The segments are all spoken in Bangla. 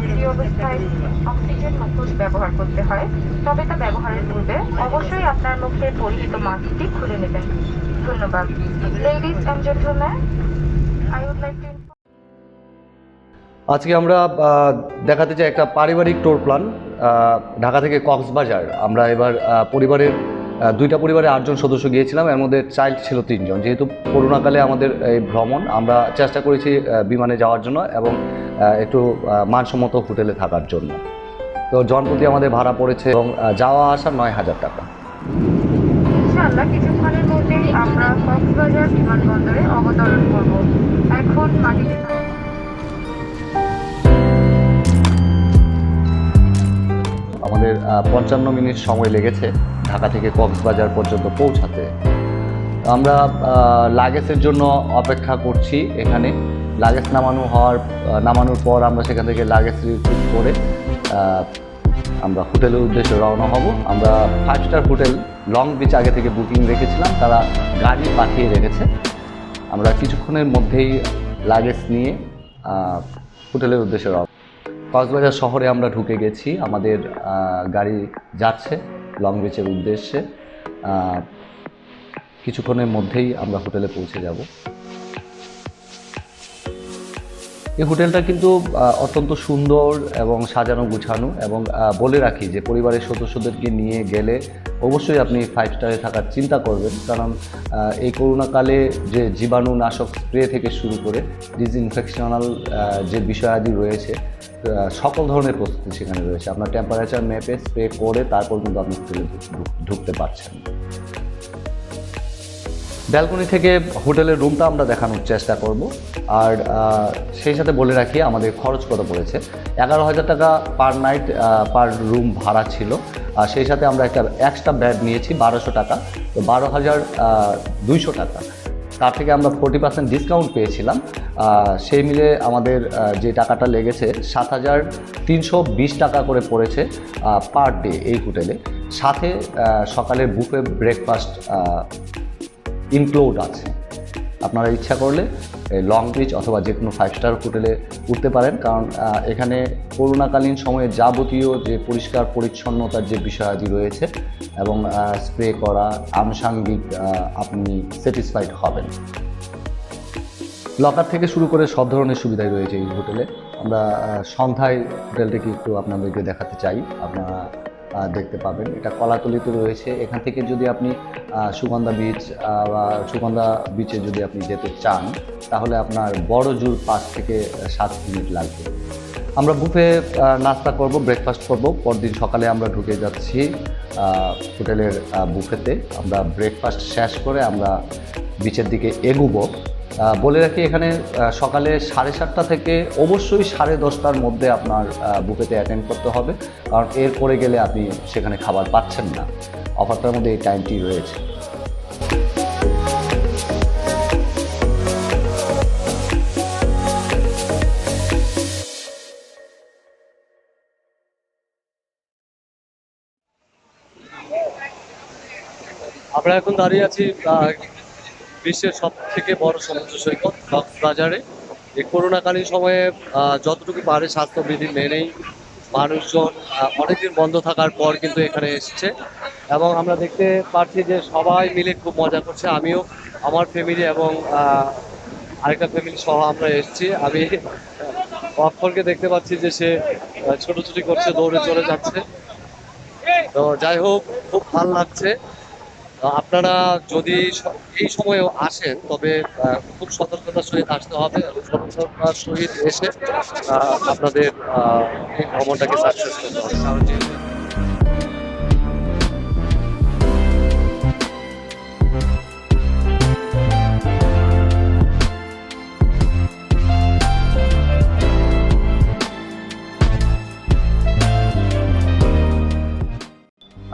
জরুরি অবস্থায় অক্সিজেন মুখোশ ব্যবহার করতে হয়। তবে তা ব্যবহারের পূর্বে অবশ্যই আপনার মুখে পরিহিত মাস্কটি খুলে নেবেন। ধন্যবাদ। Ladies and gentleman I would like আজকে আমরা দেখাতে চাই একটা পারিবারিক টোর প্ল্যান ঢাকা থেকে কক্সবাজার। আমরা এবার পরিবারের দুইটা পরিবারে আটজন সদস্য গিয়েছিলাম, এর মধ্যে চাইল্ড ছিল তিনজন। যেহেতু করোনাকালে আমাদের এই ভ্রমণ, আমরা চেষ্টা করেছি বিমানে যাওয়ার জন্য এবং একটু মানসম্মত হোটেলে থাকার জন্য। তো জনপ্রতি আমাদের ভাড়া পড়েছে এবং যাওয়া আসা নয় হাজার টাকা। কিছুক্ষণের মধ্যেই আমরা কক্সবাজার বিমানবন্দরে অবতরণ করব। এখন মাটিতে আমাদের পঞ্চান্ন মিনিট সময় লেগেছে ঢাকা থেকে কক্সবাজার পর্যন্ত পৌঁছাতে। আমরা লাগেজের জন্য অপেক্ষা করছি এখানে। লাগেজ নামানো হওয়ার নামানোর পর আমরা সেখান থেকে লাগেজ রিসিভ করে আমরা হোটেলের উদ্দেশ্যে রওনা হব। আমরা five star hotel Long Beach আগে থেকে বুকিং রেখেছিলাম, তারা গাড়ি পাঠিয়ে রেখেছে। আমরা কিছুক্ষণের মধ্যেই লাগেজ নিয়ে হোটেলের উদ্দেশ্যে রওনা কক্সবাজার শহরে আমরা ঢুকে গেছি। আমাদের গাড়ি যাচ্ছে লং বিচের উদ্দেশ্যে। কিছুক্ষণের মধ্যেই আমরা হোটেলে পৌঁছে যাব। এই হোটেলটা কিন্তু অত্যন্ত সুন্দর এবং সাজানো গুছানো এবং বলে রাখি যে পরিবারের সদস্যদেরকে নিয়ে গেলে অবশ্যই আপনি ফাইভ স্টারে থাকার চিন্তা করবেন, কারণ এই করোনাকালে যে জীবাণুনাশক স্প্রে থেকে শুরু করে ডিসইনফেকশনাল যে বিষয়াদি রয়েছে সকল ধরনের প্রস্তুতি সেখানে রয়েছে। আপনার টেম্পারেচার মেপে স্প্রে করে তারপর কিন্তু আপনি ঢুকতে পারছেন। ব্যালকনি থেকে হোটেলের রুমটা আমরা দেখানোর চেষ্টা করব। আর সেই সাথে বলে রাখি, আমাদের খরচ কত পড়েছে? এগারো হাজার টাকা পার নাইট পার রুম ভাড়া ছিল। আর সেই সাথে আমরা একটা এক্সট্রা ব্যাড নিয়েছি, বারোশো টাকা। তো বারো হাজার দুইশো টাকা। তার থেকে আমরা ফোর্টি পার্সেন্ট ডিসকাউন্ট পেয়েছিলাম। সেই মিলে আমাদের যে টাকাটা লেগেছে, সাত হাজার তিনশো বিশ টাকা করে পড়েছে পার ডে এই হোটেলে। সাথে সকালের বুফে ব্রেকফাস্ট ইনক্লুড আছে। আপনারা ইচ্ছা করলে লং বিচ অথবা যে কোনো ফাইভ স্টার হোটেলে উঠতে পারেন। কারণ এখানে করোনাকালীন সময়ে যাবতীয় যে পরিষ্কার পরিচ্ছন্নতার যে বিষয়াদি রয়েছে এবং স্প্রে করা আনুষাঙ্গিক আপনি স্যাটিসফাইড হবেন। লকার থেকে শুরু করে সব ধরনের সুবিধাই রয়েছে এই হোটেলে আমরা সন্ধ্যায় হোটেলটিকে একটু আপনাদেরকে দেখাতে চাই। আপনারা দেখতে পাবেন। এটা কলাতলিতে রয়েছে। এখান থেকে যদি আপনি সুগন্ধা বিচ বা সুগন্ধা বিচে যদি আপনি যেতে চান, তাহলে আপনার বড় জোর পাঁচ থেকে সাত মিনিট লাগবে। আমরা বুফে নাস্তা করব ব্রেকফাস্ট করব। পরদিন সকালে আমরা ঢুকে যাচ্ছি হোটেলের বুফেতে। আমরা ব্রেকফাস্ট শেষ করে আমরা বিচের দিকে এগুবো। বলে রাখি এখানে সকালে সাড়ে সাতটা থেকে অবশ্যই সাড়ে দশটার মধ্যে আপনার বুফেতে অ্যাটেন্ড করতে হবে। কারণ এর এরপরে গেলে আপনি সেখানে খাবার পাচ্ছেন না। অফারটার মধ্যে এই টাইমটি রয়েছে। আমরা এখন দাঁড়িয়ে আছি বিশ্বের সব থেকে বড় সমুদ্র সৈকত কক্সবাজারে। এই করোনাকালীন সময়ে যতটুকু পারে স্বাস্থ্যবিধি মেনেই মানুষজন অনেকদিন বন্ধ থাকার পর কিন্তু এখানে এসেছে। এবং আমরা দেখতে পাচ্ছি যে সবাই মিলে খুব মজা করছে। আমিও, আমার ফ্যামিলি এবং আরেকটা ফ্যামিলি সহ আমরা এসেছি। আমি অক্ষরকে দেখতে পাচ্ছি যে সে ছোটাছুটি করছে, দৌড়ে চলে যাচ্ছে। তো যাই হোক, খুব ভালো লাগছে। আপনারা যদি এই সময়ে আসেন, তবে খুব সতর্কতার সহিত আসতে হবে সতর্কতার সহিত এসে আপনাদের এই ভ্রমণটাকে সাকসেস করতে হবে।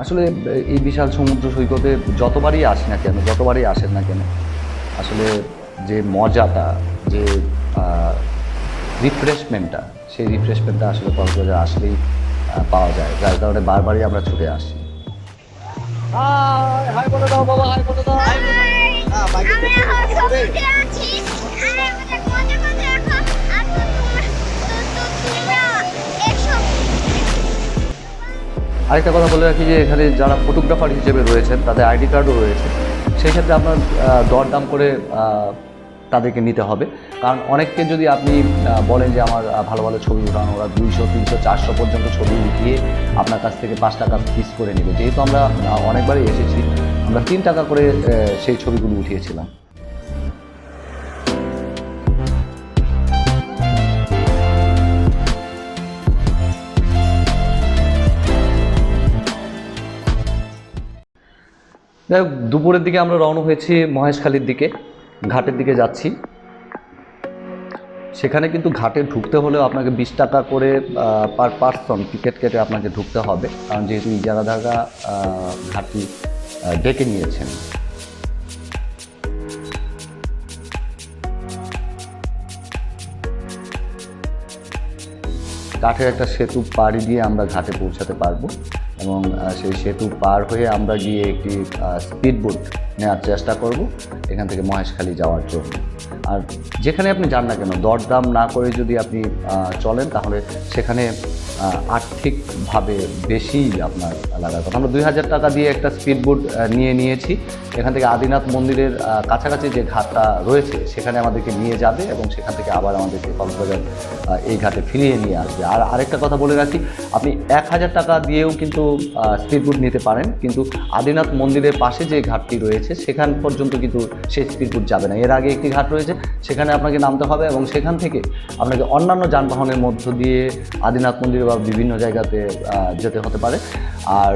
আসলে এই বিশাল সমুদ্র সৈকতে যতবারই আসি না কেন যতবারই আসেন না কেন আসলে যে মজাটা যে রিফ্রেশমেন্টটা সেই রিফ্রেশমেন্টটা আসলে কক্সবাজার আসলেই পাওয়া যায় যার কারণে বারবারই আমরা ছুটে আসি হাই হাই বলে দাও বাবা হাই বলে দাও আমরা হচ্ছে আছি আরেকটা কথা বলে রাখি যে এখানে যারা ফটোগ্রাফার হিসেবে রয়েছেন, তাদের আইডি কার্ডও রয়েছে। সেই ক্ষেত্রে আপনার দরদাম করে তাদেরকে নিতে হবে। কারণ অনেককে যদি আপনি বলেন যে আমার ভালো ভালো ছবি উঠান, ওরা দুইশো, তিনশো, চারশো পর্যন্ত ছবি উঠিয়ে আপনার কাছ থেকে পাঁচ টাকা পিস করে নেবে। যেহেতু আমরা অনেকবারই এসেছি, আমরা তিন টাকা করে সেই ছবিগুলো উঠিয়েছিলাম। যাই দুপুরের দিকে আমরা রওনা হয়েছি মহেশখালীর দিকে, ঘাটের দিকে যাচ্ছি। সেখানে কিন্তু ঘাটে ঢুকতে হলেও আপনাকে বিশ টাকা করে পার পার্সন টিকিট কেটে আপনাকে ঢুকতে হবে। কারণ যেহেতু ইজারাদাররা ঘাটটি ডেকে নিয়েছেন। কাঠের একটা সেতু পাড়ি দিয়ে আমরা ঘাটে পৌঁছাতে পারব। এবং সেই সেতু পার হয়ে আমরা গিয়ে একটি স্পিড বোট নেওয়ার চেষ্টা করব এখান থেকে মহেশখালী যাওয়ার জন্য। আর যেখানে আপনি যান না কেন, দরদাম না করে যদি আপনি চলেন তাহলে সেখানে আর্থিকভাবে বেশি আপনার লাগার কথা। আমরা দুই হাজার টাকা দিয়ে একটা স্পিড বোট নিয়ে নিয়েছি। এখান থেকে আদিনাথ মন্দিরের কাছাকাছি যে ঘাটটা রয়েছে, সেখানে আমাদেরকে নিয়ে যাবে এবং সেখান থেকে আবার আমাদেরকে কক্সবাজার এই ঘাটে ফিরিয়ে নিয়ে আসবে। আর আরেকটা কথা বলে রাখি, আপনি এক হাজার টাকা দিয়েও কিন্তু স্পিড বোট নিতে পারেন, কিন্তু আদিনাথ মন্দিরের পাশে যে ঘাটটি রয়েছে, সেখান পর্যন্ত কিন্তু সেই স্পিড বোট যাবে না। এর আগে একটি ঘাট রয়েছে, সেখানে আপনাকে নামতে হবে এবং সেখান থেকে আপনাকে অন্যান্য যানবাহনের মধ্য দিয়ে আদিনাথ মন্দির বা বিভিন্ন জায়গাতে যেতে হতে পারে। আর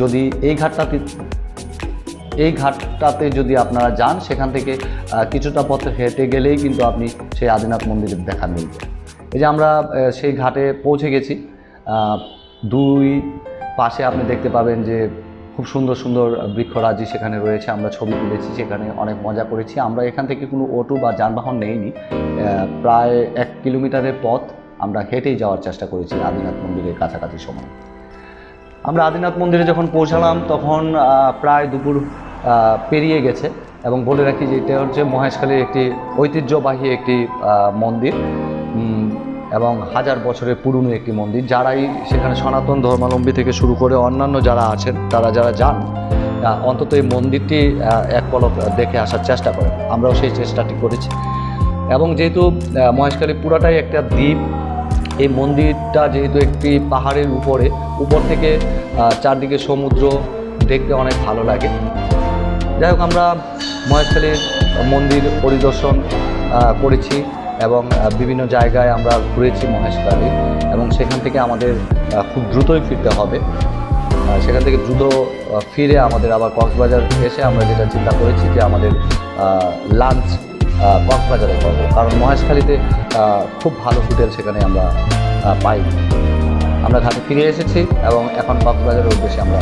যদি এই ঘাটটাতে এই ঘাটটাতে যদি আপনারা যান, সেখান থেকে কিছুটা পথ হেঁটে গেলেই কিন্তু আপনি সেই আদিনাথ মন্দিরের দেখা মিলবে। এই যে আমরা সেই ঘাটে পৌঁছে গেছি। দুই পাশে আপনি দেখতে পাবেন যে খুব সুন্দর সুন্দর বৃক্ষরাজি সেখানে রয়েছে। আমরা ছবি তুলেছি, সেখানে অনেক মজা করেছি। আমরা এখান থেকে কোনো অটো বা যানবাহন নেইনি। প্রায় এক কিলোমিটারের পথ। আমরা হেঁটেই যাওয়ার চেষ্টা করেছি আদিনাথ মন্দিরের কাছাকাছি সময়। আমরা আদিনাথ মন্দিরে যখন পৌঁছালাম, তখন প্রায় দুপুর পেরিয়ে গেছে এবং বলে রাখি যে এটা হচ্ছে মহেশখালীর একটি ঐতিহ্যবাহী একটি মন্দির। এবং হাজার বছরের পুরনো একটি মন্দির। যারাই সেখানে সনাতন ধর্মাবলম্বী থেকে শুরু করে অন্যান্য যারা আছেন, তারা যারা যান অন্তত এই মন্দিরটি এক পলক দেখে আসার চেষ্টা করেন। আমরাও সেই চেষ্টাটি করেছি। এবং যেহেতু মহেশখালী পুরাটাই একটা দ্বীপ এই মন্দিরটা যেহেতু একটি পাহাড়ের উপরে, উপর থেকে চারদিকে সমুদ্র, দেখতে অনেক ভালো লাগে। যাই হোক, আমরা মহেশখালীর মন্দির পরিদর্শন করেছি এবং বিভিন্ন জায়গায় আমরা ঘুরেছি মহেশখালী এবং সেখান থেকে আমাদের খুব দ্রুতই ফিরতে হবে। সেখান থেকে দ্রুত ফিরে আমাদের আবার কক্সবাজার এসে আমরা যেটা চিন্তা করেছি যে আমাদের লাঞ্চ কক্সবাজারে করব। কারণ মহেশখালীতে খুব ভালো হোটেল সেখানে আমরা পাই। আমরা ঘাটে ফিরে এসেছি এবং এখন কক্সবাজারের উদ্দেশ্যে আমরা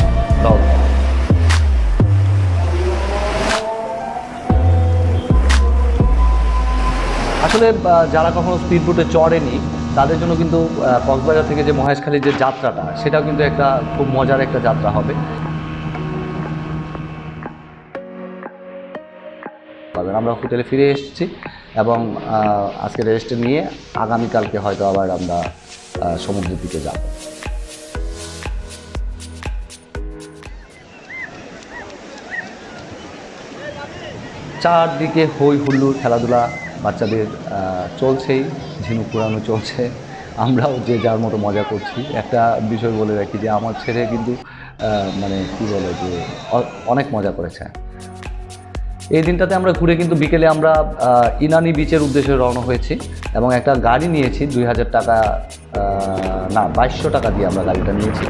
আসলে যারা কখনো স্পিড বোটে চড়েনি, তাদের জন্য কিন্তু কক্সবাজার থেকে যে মহেশখালীর যে যাত্রাটা, সেটাও কিন্তু একটা খুব মজার একটা যাত্রা হবে। পাবেন আমরা হোটেলে ফিরে এসেছি এবং আজকে রেস্ট নিয়ে আগামীকালকে হয়তো আবার আমরা সমুদ্রের দিকে যাব। চারদিকে হই হুল্লোড় খেলাধুলা বাচ্চাদের চলছেই, ঝিনুক পুরানো চলছে। আমরাও যে যার মতো মজা করছি। একটা বিষয় বলে রাখি যে, আমার ছেলে কিন্তু মানে কী বলে যে অনেক মজা করেছে। এই দিনটাতে আমরা ঘুরে কিন্তু বিকেলে আমরা ইনানি বিচের উদ্দেশ্যে রওনা হয়েছি এবং একটা গাড়ি নিয়েছি, দুই হাজার টাকা না, বাইশশো টাকা দিয়ে আমরা গাড়িটা নিয়েছি।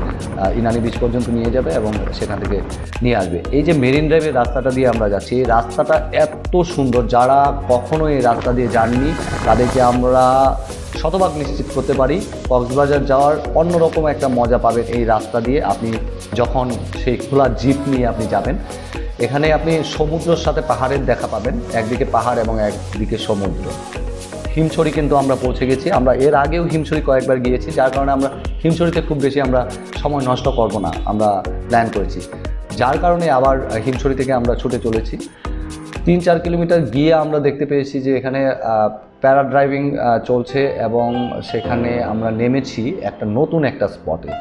ইনানি বিচ পর্যন্ত নিয়ে যাবে এবং সেখান থেকে নিয়ে আসবে। এই যে মেরিন ড্রাইভের রাস্তাটা দিয়ে আমরা যাচ্ছি, এই রাস্তাটা এত সুন্দর। যারা কখনো এই রাস্তা দিয়ে যাননি, তাদেরকে আমরা শতভাগ নিশ্চিত করতে পারি, কক্সবাজার যাওয়ার অন্যরকম একটা মজা পাবেন এই রাস্তা দিয়ে। আপনি যখন সেই খোলা জিপ নিয়ে আপনি যাবেন এখানে আপনি সমুদ্রের সাথে পাহাড়ের দেখা পাবেন। একদিকে পাহাড় এবং একদিকে সমুদ্র। হিমছড়ি কিন্তু আমরা পৌঁছে গেছি। আমরা এর আগেও হিমছড়ি কয়েকবার গিয়েছি, যার কারণে আমরা হিমছড়িতে খুব বেশি আমরা সময় নষ্ট করব না। আমরা প্ল্যান করেছি। যার কারণে আবার হিমছড়ি থেকে আমরা ছুটে চলেছি। তিন চার কিলোমিটার গিয়ে আমরা দেখতে পেয়েছি যে এখানে প্যারা ড্রাইভিং চলছে এবং সেখানে আমরা নেমেছি একটা নতুন একটা স্পটে।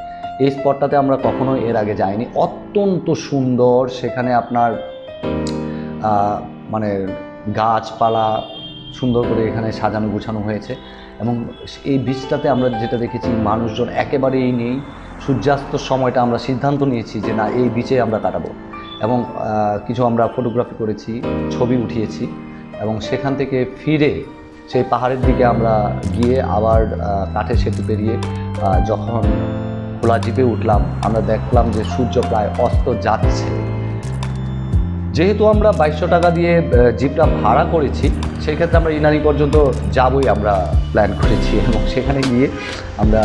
এই স্পটটাতে আমরা কখনো এর আগে যাইনি। অত্যন্ত সুন্দর, সেখানে আপনার মানে গাছপালা সুন্দর করে এখানে সাজানো গুছানো হয়েছে এবং এই বীজটাতে আমরা যেটা দেখেছি, মানুষজন একেবারেই নেই। সূর্যাস্তর সময়টা আমরা সিদ্ধান্ত নিয়েছি যে না, এই বিচে আমরা কাটাবো এবং কিছু আমরা ফটোগ্রাফি করেছি, ছবি উঠিয়েছি এবং সেখান থেকে ফিরে সেই পাহাড়ের দিকে আমরা গিয়ে আবার কাঠের সেতু পেরিয়ে যখন খোলা জিপে উঠলাম। আমরা দেখলাম যে সূর্য প্রায় অস্ত যাচ্ছে। যেহেতু আমরা বাইশশো টাকা দিয়ে জিপটা ভাড়া করেছি সেই ক্ষেত্রে আমরা ইনানি পর্যন্ত যাবই আমরা প্ল্যান করেছি। এবং সেখানে গিয়ে আমরা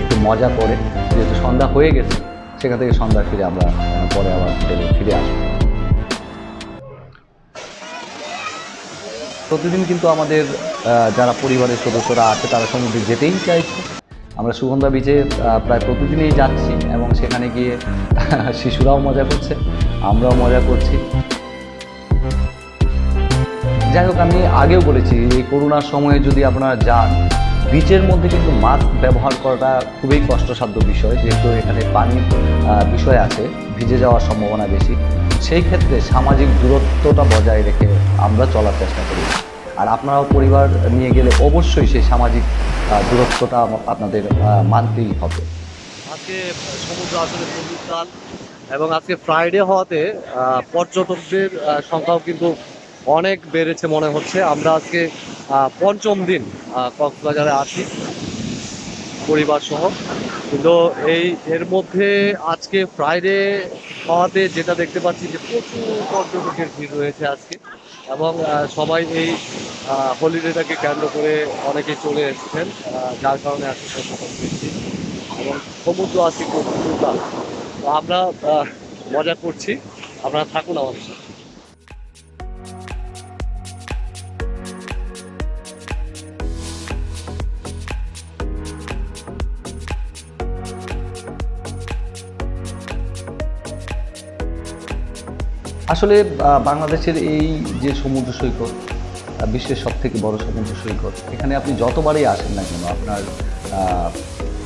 একটু মজা করে, যেহেতু সন্ধ্যা হয়ে গেছে, সেখান থেকে সন্ধ্যা ফিরে আমরা পরে আবার হোটেলে ফিরে আসব। প্রতিদিন কিন্তু আমাদের যারা পরিবারের সদস্যরা আছে, তারা সমুদ্রে যেতেই চাইছে। আমরা সুগন্ধা বিচে প্রায় প্রতিদিনই যাচ্ছি এবং সেখানে গিয়ে শিশুরাও মজা করছে, আমরাও মজা করছি। যাই হোক, আমি আগেও বলেছি, এই করোনার সময়ে যদি আপনারা যান বিচের মধ্যে কিন্তু মাস্ক ব্যবহার করাটা খুবই কষ্টসাধ্য বিষয়, যেহেতু এখানে পানির বিষয় আছে, ভিজে যাওয়ার সম্ভাবনা বেশি। সেই ক্ষেত্রে সামাজিক দূরত্বটা বজায় রেখে আমরা চলার চেষ্টা করি। আর আপনারাও পরিবার নিয়ে গেলে অবশ্যই সেই সামাজিক দূরত্বটা আপনাদের মানতেই হবে। আজকে সমুদ্র আসলে প্রচুর এবং আজকে ফ্রাইডে হওয়াতে পর্যটকদের সংখ্যাও কিন্তু অনেক বেড়েছে মনে হচ্ছে। আমরা আজকে পঞ্চম দিন কক্সবাজারে আছি পরিবার সহ। কিন্তু এই, এর মধ্যে আজকে ফ্রাইডে হওয়াতে যেটা দেখতে পাচ্ছি যে প্রচুর পর্যটকের ভিড় রয়েছে আজকে এবং সবাই এই হলিডেটাকে কেন্দ্র করে অনেকে চলে এসেছেন যার কারণে পর্যটক বেশি এবং সমুদ্র আছে খুব উত্তাল। তো আমরা মজা করছি আপনারা থাকুন আমাদের সাথে আসলে বাংলাদেশের এই যে সমুদ্র সৈকত বিশ্বের সব থেকে বড় সমুদ্র সৈকত এখানে আপনি যতবারই আসেন না কেন, আপনার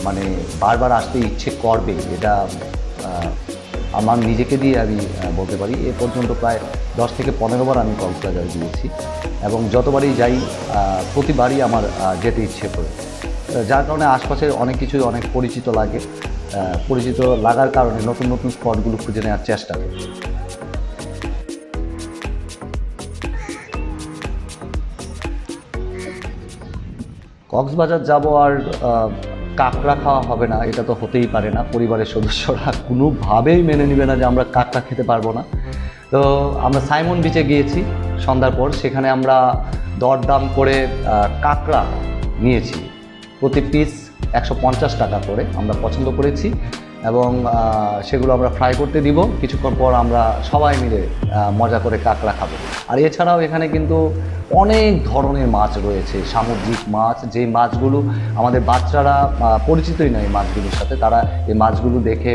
মানে বারবার আসতে ইচ্ছে করবে, এটা আমার নিজেকে দিয়ে আমি বলতে পারি। এ পর্যন্ত প্রায় দশ থেকে পনেরো বার আমি কক্সবাজার গিয়েছি এবং যতবারই যাই প্রতিবারই আমার যেতে ইচ্ছে করে। যার কারণে আশপাশের অনেক কিছুই অনেক পরিচিত লাগে। পরিচিত লাগার কারণে নতুন নতুন স্পটগুলো খুঁজে নেওয়ার চেষ্টা করি। কক্সবাজার যাব আর কাঁকড়া খাওয়া হবে না, এটা তো হতেই পারে না। পরিবারের সদস্যরা কোনোভাবেই মেনে নেবে না যে আমরা কাঁকড়া খেতে পারব না। তো আমরা সাইমন বিচে গিয়েছি সন্ধ্যার পর, সেখানে আমরা দরদাম করে কাঁকড়া নিয়েছি। প্রতি পিস একশো পঞ্চাশ টাকা করে আমরা পছন্দ করেছি। এবং সেগুলো আমরা ফ্রাই করতে দিব। কিছুক্ষণ পর আমরা সবাই মিলে মজা করে কাঁকড়া খাব। আর এছাড়াও এখানে কিন্তু অনেক ধরনের মাছ রয়েছে, সামুদ্রিক মাছ। যেই মাছগুলো আমাদের বাচ্চারা পরিচিতই নয় মাছগুলোর সাথে। তারা এই মাছগুলো দেখে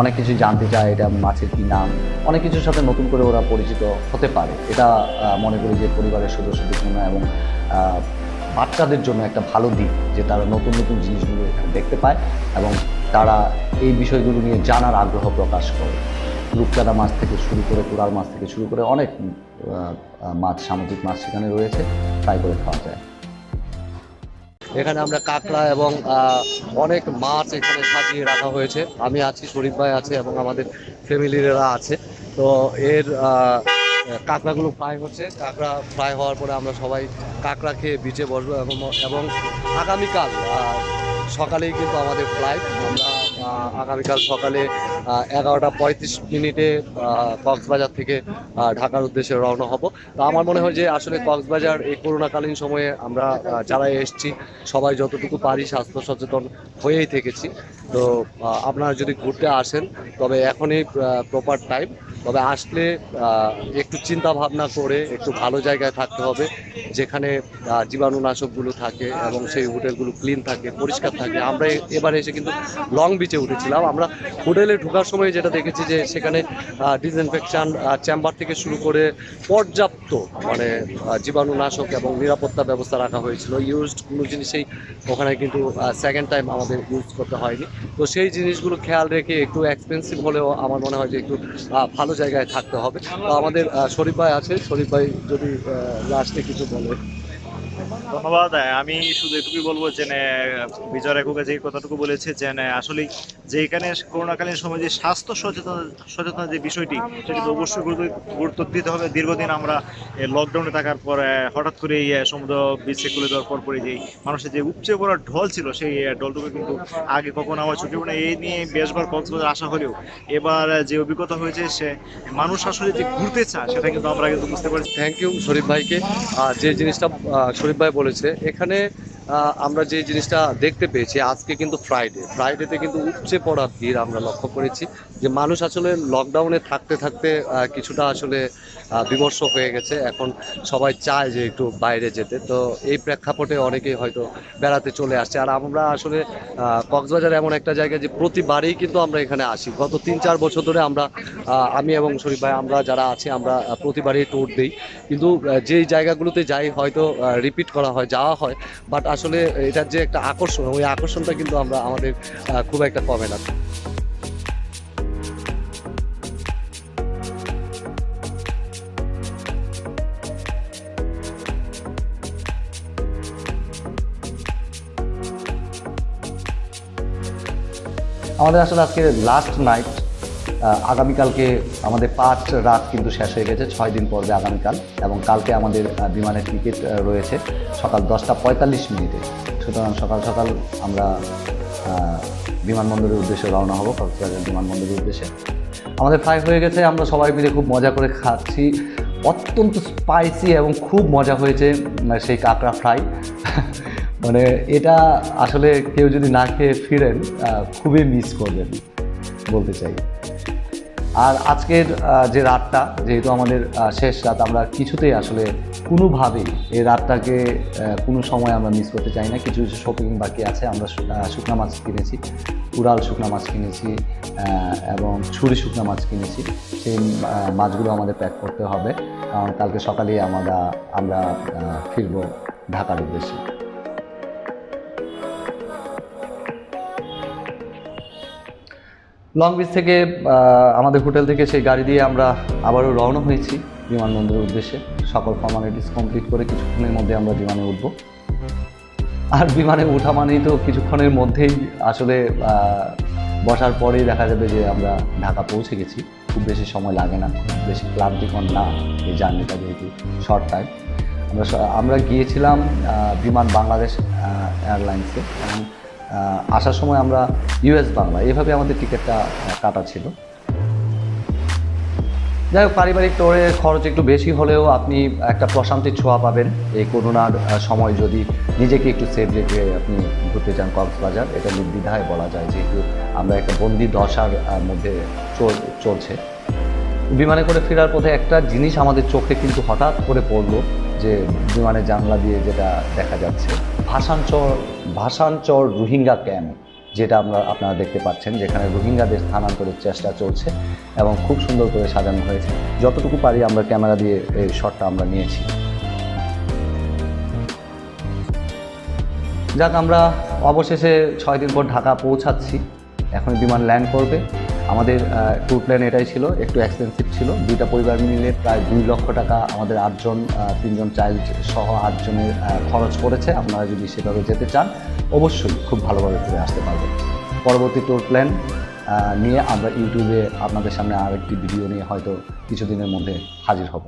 অনেক কিছু জানতে চায় এটা মাছের কী নাম। অনেক কিছুর সাথে নতুন করে ওরা পরিচিত হতে পারে। এটা মনে করি যে পরিবারের সদস্যদের জন্য এবং বাচ্চাদের জন্য একটা ভালো দিক যে তারা নতুন নতুন জিনিসগুলো এখানে দেখতে পায় এবং তারা এই বিষয়গুলো নিয়ে জানার আগ্রহ প্রকাশ করে। রূপচাঁদা মাছ থেকে শুরু করে কুড়ার মাছ থেকে শুরু করে অনেক মাছ, সামুদ্রিক মাছ সেখানে রয়েছে ফ্রাই করে খাওয়া যায়। এখানে আমরা কাঁকড়া এবং অনেক মাছ এখানে সাজিয়ে রাখা হয়েছে। আমি আছি, শরীফ ভাই আছে এবং আমাদের ফ্যামিলিরা আছে। তো এর কাঁকড়াগুলো ফ্রাই হচ্ছে। কাঁকড়া ফ্রাই হওয়ার পরে আমরা সবাই কাঁকড়া খেয়ে বিচে বসবো এবং এবং আগামীকাল সকালেই কিন্তু আমাদের ফ্লাইট আমরা আগামীকাল সকালে এগারোটা পঁয়ত্রিশ মিনিটে কক্সবাজার থেকে ঢাকার উদ্দেশ্যে রওনা হব। তো আমার মনে হয় যে আসলে কক্সবাজার এই করোনাকালীন সময়ে আমরা যারা এসেছি, সবাই যতটুকু পারি স্বাস্থ্য সচেতন হয়েই থেকেছি। তো আপনারা যদি ঘুরতে আসেন, তবে এখনই প্রপার টাইম তবে আসলে একটু চিন্তা ভাবনা করে একটু ভালো জায়গায় থাকতে হবে, যেখানে জীবাণুনাশকগুলো থাকে এবং সেই হোটেলগুলো ক্লিন থাকে, পরিষ্কার থাকে। আমরা এবারে এসে কিন্তু লং বিচে উঠেছিলাম। আমরা হোটেলে ঢোকার সময় যেটা দেখেছি যে সেখানে ডিসইনফেকশন চেম্বার থেকে শুরু করে পর্যাপ্ত মানে জীবাণুনাশক এবং নিরাপত্তা ব্যবস্থা রাখা হয়েছিল। ইউজড কোনো জিনিসেই ওখানে কিন্তু সেকেন্ড টাইম আমাদের ইউজ করতে হয়নি। তো সেই জিনিসগুলো খেয়াল রেখে একটু এক্সপেন্সিভ হলেও আমার মনে হয় যে একটু ভালো জায়গায় থাকতে হবে। আমাদের শরীফ ভাই আছে। শরীফ ভাই যদি লাস্টে কিছু বলে। ধন্যবাদ। আমি শুধু এটুকুই বলব যে বিজয় একুকে যে কথাটুকু বলেছে যে আসলে যে এখানে করোনাকালীন সময় যে স্বাস্থ্য সচেতন সচেতন যে বিষয়টি, সেটি অবশ্যই গুরুত্ব দিতে হবে। দীর্ঘদিন আমরা লকডাউনে থাকার পর হঠাৎ করে এই সমুদ্র বিচে খুলে দেওয়ার পর পরে যেই মানুষের যে উপচে পড়ার ঢল ছিল, সেই ঢলটুকু কিন্তু আগে কখনো আমার চোখে পড়ে এই নিয়ে বেশবার কক্সবাজার আসা হলেও এবার যে অভিজ্ঞতা হয়েছে, সে মানুষ আসলে যে ঘুরতে চায়, সেটা কিন্তু আমরা কিন্তু বুঝতে পারছি। থ্যাংক ইউ শরীফ ভাইকে। আর যে জিনিসটা শরীফ ভাই বলেছে, এখানে আমরা যে জিনিসটা দেখতে পেয়েছি, আজকে কিন্তু ফ্রাইডে ফ্রাইডেতে কিন্তু উপচে পড়া ভিড় আমরা লক্ষ্য করেছি। যে মানুষ আসলে লকডাউনে থাকতে থাকতে কিছুটা আসলে বিমর্ষ হয়ে গেছে। এখন সবাই চায় যে একটু বাইরে যেতে। তো এই প্রেক্ষাপটে অনেকেই হয়তো বেড়াতে চলে আসছে। আর আমরা আসলে কক্সবাজার এমন একটা জায়গা যে প্রতিবারেই কিন্তু আমরা এখানে আসি। গত তিন চার বছর ধরে আমরা আমি এবং শরীফ ভাই আমরা যারা আছি, আমরা প্রতিবারই ট্যুর দিই। কিন্তু যেই জায়গাগুলোতে যাই হয়তো রিপিট করা হয়, যাওয়া হয়। বাট আসলে এটার যে একটা আকর্ষণ, ওই আকর্ষণটা কিন্তু আমরা আমাদের খুব একটা কমে না। আমাদের আসলে আজকে লাস্ট নাইট আগামীকালকে আমাদের পাঁচ রাত কিন্তু শেষ হয়ে গেছে, ছয় দিন পর্বে আগামীকাল এবং কালকে আমাদের বিমানের টিকিট রয়েছে সকাল দশটা পঁয়তাল্লিশ মিনিটে। সুতরাং সকাল সকাল আমরা বিমানবন্দরের উদ্দেশ্যে রওনা হব, কক্সবাজার বিমানবন্দরের উদ্দেশ্যে। আমাদের ফ্রাই হয়ে গেছে, আমরা সবাই মিলে খুব মজা করে খাচ্ছি। অত্যন্ত স্পাইসি এবং খুব মজা হয়েছে সেই কাঁকড়া ফ্রাই মানে এটা আসলে কেউ যদি না খেয়ে ফিরেন খুবই মিস করবেন, বলতে চাই। আর আজকের যে রাতটা, যেহেতু আমাদের শেষ রাত, আমরা কিছুতেই আসলে কোনোভাবেই এই রাতটাকে কোনো সময় আমরা মিস করতে চাই না। কিছু কিছু শপিং বাকি আছে, আমরা শুকনা মাছ কিনেছি, উড়াল শুকনা মাছ কিনেছি এবং ছুরি শুকনা মাছ কিনেছি। সেই মাছগুলো আমাদের প্যাক করতে হবে। কারণ কালকে সকালেই আমরা আমরা ফিরবো ঢাকার উদ্দেশ্যে। লং বিচ থেকে আমাদের হোটেল থেকে সেই গাড়ি দিয়ে আমরা আবারও রওনা হয়েছি বিমানবন্দরের উদ্দেশ্যে। সকল ফর্মালিটিস কমপ্লিট করে কিছুক্ষণের মধ্যে আমরা বিমানে উঠব। আর বিমানে ওঠা মানেই তো কিছুক্ষণের মধ্যেই আসলে বসার পরেই দেখা যাবে যে আমরা ঢাকা পৌঁছে গেছি। খুব বেশি সময় লাগে না বেশি ক্লান্তিকর না এই জার্নিটা যেহেতু শর্ট টাইম আমরা আমরা গিয়েছিলাম বিমান বাংলাদেশ এয়ারলাইন্সে এবং আসার সময় আমরা ইউএস বাংলা এভাবে আমাদের টিকিটটা কাটা ছিল। যাই হোক, পারিবারিক টোরে খরচ একটু বেশি হলেও আপনি একটা প্রশান্তির ছোঁয়া পাবেন। এই করোনার সময় যদি নিজেকে একটু সেফ রেখে আপনি ঘুরতে চান কক্সবাজার, এটা নির্দ্বিধায় বলা যায় যেহেতু আমরা একটা বন্দি দশার মধ্যে চল- চলছে। বিমানে করে ফেরার পথে একটা জিনিস আমাদের চোখে কিন্তু হঠাৎ করে পড়ল যে বিমানের জানলা দিয়ে যেটা দেখা যাচ্ছে ভাষাঞ্চর ভাষাঞ্চর রোহিঙ্গা ক্যাম্প, যেটা আমরা আপনারা দেখতে পাচ্ছেন, যেখানে রোহিঙ্গাদের স্থানান্তরের চেষ্টা চলছে এবং খুব সুন্দর করে সাজানো হয়েছে। যতটুকু পারি আমরা ক্যামেরা দিয়ে এই শটটা আমরা নিয়েছি। যাক, আমরা অবশেষে ছয় দিন পর ঢাকা পৌঁছাচ্ছি। এখন বিমান ল্যান্ড করবে। আমাদের ট্যুর প্ল্যান এটাই ছিল, একটু এক্সপেন্সিভ ছিল। দুইটা পরিবার মিলে প্রায় দুই লক্ষ টাকা আমাদের আটজন তিনজন চাইল্ড সহ আটজনের খরচ করেছে। আপনারা যদি সেভাবে যেতে চান, অবশ্যই খুব ভালোভাবে ঘুরে আসতে পারবেন। পরবর্তী ট্যুর প্ল্যান নিয়ে আমরা ইউটিউবে আপনাদের সামনে আরেকটি ভিডিও নিয়ে হয়তো কিছুদিনের মধ্যে হাজির হব।